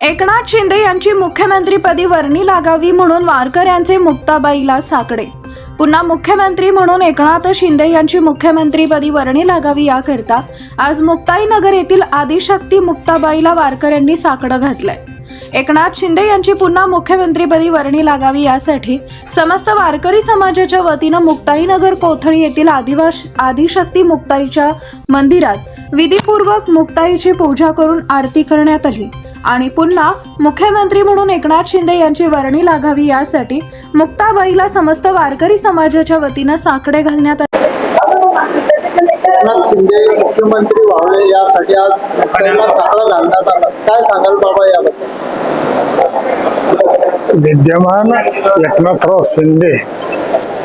एकनाथ शिंदे यांची मुख्यमंत्रीपदी वर्णी लागावी म्हणून वारकऱ्यांचे मुक्ताबाईला साकडे. पुन्हा मुख्यमंत्री म्हणून एकनाथ शिंदे यांची मुख्यमंत्रीपदी वर्णी लागावी याकरिता आज मुक्ताईनगर येथील आदिशक्ती मुक्ताबाईला वारकऱ्यांनी साकडं घातलंय. एकनाथ शिंदे यांची पुन्हा मुख्यमंत्रीपदी वर्णी लागावी यासाठी समस्त वारकरी समाजाच्या वतीनं मुक्ताईनगर कोथळी येथील आदिवास आदिशक्ती मुक्ताईच्या मंदिरात विधीपूर्वक मुक्ताईची पूजा करून आरती करण्यात आली आणि पुन्हा मुख्यमंत्री म्हणून एकनाथ शिंदे यांची वर्णी लागावी यासाठी मुक्ताबाईला समस्त वारकरी समाजाच्या वतीनं साकडे घालण्यात आले. एकनाथ शिंदे मुख्यमंत्री व्हावे यासाठी आज मुक्ताईला साकडं घालण्यात आलं. काय सांगाल बाबा याबद्दल? विद्यमान एकनाथराव शिंदे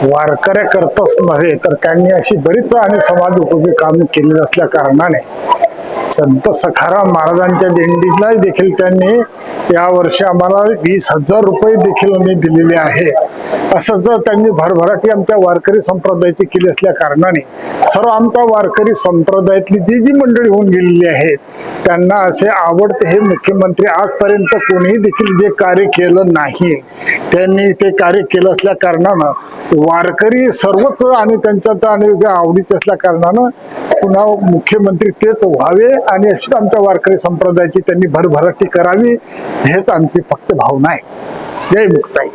वारकऱ्या करतच नव्हे तर त्यांनी अशी बरीच आणि समाज उपयोगी कामे केली असल्या कारणाने संत सखाराम महाराजांच्या दिंडीला देखील त्यांनी या वर्षी आम्हाला वीस हजार रुपये देखील आम्ही दिलेले आहे. असं जर त्यांनी भरभराटी आमच्या वारकरी संप्रदायाची केली असल्या कारणाने सर्व आमच्या वारकरी संप्रदायातली जी जी मंडळी होऊन गेलेली आहेत त्यांना असे आवडते हे मुख्यमंत्री आजपर्यंत कोणीही देखील जे कार्य केलं नाही. त्यांनी ते कार्य केलं असल्या कारणानं वारकरी सर्वच आणि त्यांच्यात आणि आवडीत आवडीचे असल्या कारणानं पुन्हा मुख्यमंत्री तेच व्हावे आणि अशीच आमच्या वारकरी संप्रदायाची त्यांनी भरभराटी करावी हेच आमची फक्त भावना आहे. जय मुक्ताई.